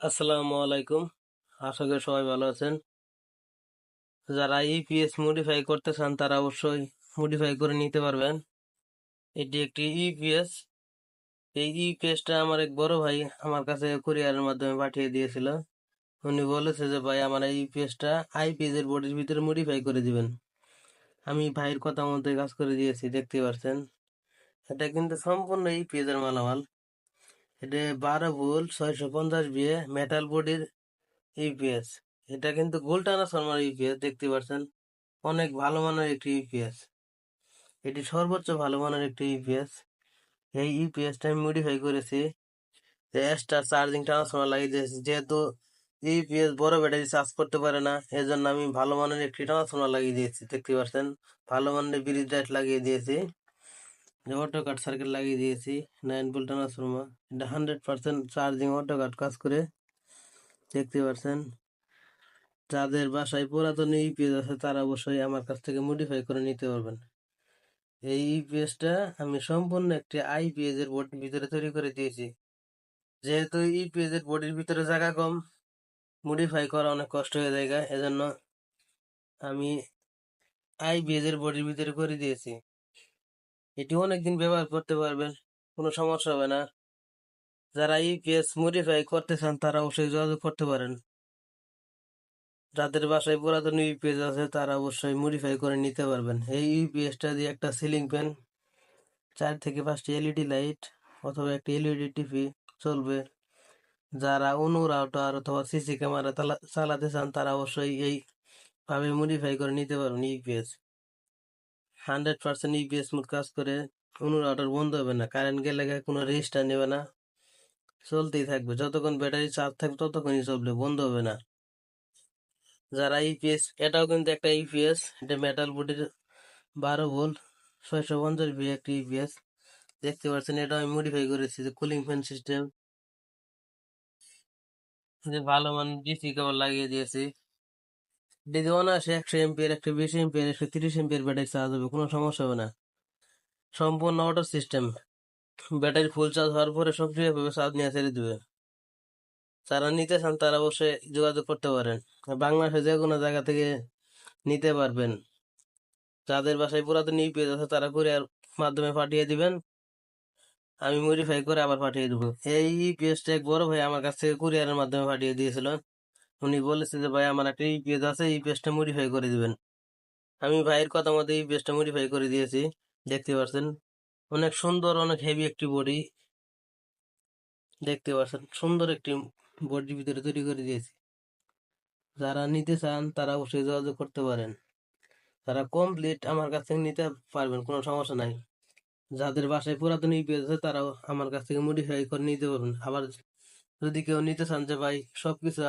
আসসালামু আলাইকুম। আশা করি সবাই ভালো আছেন। যারা ইপিএস মডিফাই করতে চান, তারা অবশ্যই মডিফাই করে নিতে পারবেন। এটি একটি ইপিএস এই ইপিএসটা আমার এক বড় ভাই আমার কাছে কুরিয়ারের মাধ্যমে পাঠিয়ে দিয়েছিল। উনি বলেছে যে, ভাই, আমার এই ইপিএসটা আইপিএস এর বডির ভিতরে মডিফাই করে দিবেন। আমি ভাইয়ের কথা মতো কাজ করে দিয়েছি, দেখতে পাচ্ছেন? এটা কিন্তু সম্পূর্ণ ইপিএস এর মালামাল। এটা বারো ভোল্ট, ছয়শো পঞ্চাশ বিয়ে মেটাল বডির ইউপিএস এটা কিন্তু গোল ট্রান্সফরমার ইউপিএস দেখতে পাচ্ছেন? অনেক ভালো মানের একটি ইউপিএস এটি সর্বোচ্চ ভালো মানের একটি ইউপিএস এই ইউপিএসটা আমি মডিফাই করেছি। এক্সট্রা চার্জিং ট্রান্সফরমার লাগিয়ে দিয়েছি। যেহেতু ইউপিএস বড় ব্যাটারি চার্জ করতে পারে না, এজন্য আমি ভালো মানের একটি ট্রান্সফরমার লাগিয়ে দিয়েছি, দেখতে পাচ্ছেন? ভালো মানের ব্রিজ লাইট লাগিয়ে দিয়েছি। যে অটো কাট সার্কিট লাগিয়ে দিয়েছি নাইন ভোল্ট ট্রান্সফরমার এটা hundred percent charging auto cut কাজ করে, দেখতে পাচ্ছেন যাদের বাসায় পুরাতন ইউপিএস আছে, তারা অবশ্যই আমার কাছ থেকে মডিফাই করে নিতে পারবেন। এই ইউপিএসটা আমি সম্পূর্ণ একটি আইপিএস এর বোর্ডের ভিতরে তৈরি করে দিয়েছি। যেহেতু ইউপিএস এর বোর্ডের ভিতরে জায়গা কম মডিফাই করা অনেক কষ্ট হয়ে যায় এজন্য আমি আইপিএস এর বোর্ডের ভিতরে করে দিয়েছি। এটি অনেকদিন ব্যবহার করতে পারবেন, কোনো সমস্যা হবে না। যারা ইউপিএস মডিফাই করতে চান, তারা অবশ্যই যোগাযোগ করতে পারেন। যাদের বাসায় পুরাতন ইউপিএস আছে, তারা অবশ্যই মডিফাই করে নিতে পারবেন। এই ইউপিএসটা দিয়ে একটা সিলিং ফ্যান চার থেকে পাঁচটি এলইডি লাইট অথবা একটি এলইডি টিভি চলবে। যারা অনু রাউটার অথবা সিসি ক্যামেরা চালাতে চান, তারা অবশ্যই এইভাবে মডিফাই করে নিতে পারবেন UPS. Hundred percent UPS mode কাজ করে, কোনো রাউটার বন্ধ হবে না কারেন্ট গেলে কোনো রেজিস্টার নেবে না। চলতেই থাকবে, যতক্ষণ ব্যাটারি চার্জ থাকবে ততক্ষণই চলবে, বন্ধ হবে না। যারা ইপিএস এটাও কিন্তু একটা ইপিএস এটা মেটাল বডির বারো ভোল্ট ছয়শো পঞ্চাশ বি একটি ইপিএস দেখতে পাচ্ছেন এটা আমি মডিফাই করেছি, যে কুলিং ফ্যান সিস্টেম যে ভালো মান ডিসি কেবল লাগিয়ে দিয়েছি। যদি অনায়াসে একশো এমপিয়ার একশো বিশ এমপিয়ার একশো তিরিশ এমপিয়ার ব্যাটারি চার্জ হবে, কোনো সমস্যা হবে না। সম্পূর্ণ auto system battery full charge হওয়ার পরে সক্রিয়ভাবে চার্জ নিয়ে ছেড়ে দেবে। যারা নিতে চান তারা অবশ্যই যোগাযোগ করতে পারেন। বাংলাদেশে যে কোনো জায়গা থেকে নিতে পারবেন। যাদের বাসায় পুরাতন ইউপিএস আছে তারা কুরিয়ার মাধ্যমে পাঠিয়ে দিবেন। আমি মডিফাই করে আবার পাঠিয়ে দেবো। এই ইউপিএসটা এক বড় ভাই আমার কাছ থেকে কুরিয়ারের মাধ্যমে পাঠিয়ে দিয়েছিল। উনি বলেছে যে, ভাই, আমার একটা ইউপিএস আছে ইউপিএসটা মডিফাই করে দিবেন। আমি ভাইয়ের কথা মতো ইউপিএসটা মডিফাই করে দিয়েছি, দেখতে পাচ্ছেন অনেক সুন্দর, অনেক হেভি একটি বডি দেখতে পাচ্ছেন সুন্দর একটি বডির ভিতরে তৈরি করে দিয়েছি। যারা নিতে চান, তারা অবশ্যই যোগাযোগ করতে পারেন। তারা কমপ্লিট আমার কাছ থেকে নিতে পারবেন, কোনো সমস্যা নাই। যাদের বাসায় পুরাতন ইউপিএস আছে, তারাও আমার কাছ থেকে মডিফাই করে নিতে পারবেন। আবার যদি কেউ নিতে চান যে, ভাই, সবকিছু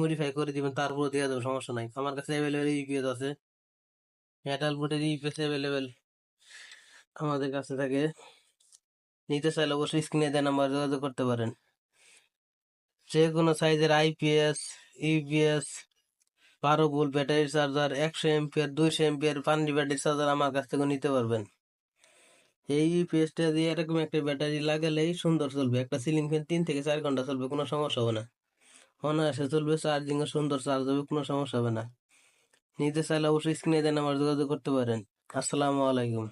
মডিফাই করে দিবেন তারপরে দিয়ে দেবো সমস্যা নাই। আমার কাছে অ্যাভেলেবেল ইউপিএস আছে। মেটাল বোর্ডের ইউপিএস অ্যাভেলেবেল আমাদের কাছে থাকে। নিতে চাইলে অবশ্যই স্ক্রিনে দেন নাম্বার যোগাযোগ করতে পারেন। যে কোনো সাইজের আইপিএস ইউপিএস বারো ভোল্ট ব্যাটারি চার্জার একশো এমপিয়ার দুইশো এমপিয়ার পানি ব্যাটারি চার্জার আমার কাছ থেকে নিতে পারবেন। এই ইউপিএসটা দিয়ে এরকম একটা ব্যাটারি লাগালেই সুন্দর চলবে। একটা সিলিং ফ্যান তিন থেকে চার ঘণ্টা চলবে, কোনো সমস্যা হবে না। অনায়াসে চলবে চার্জিংও সুন্দর চার্জ হবে, কোনো সমস্যা হবে না। নিতে চাইলে অবশ্যই স্ক্রিনে দেন, আমার যোগাযোগ করতে পারেন। আসসালামু আলাইকুম।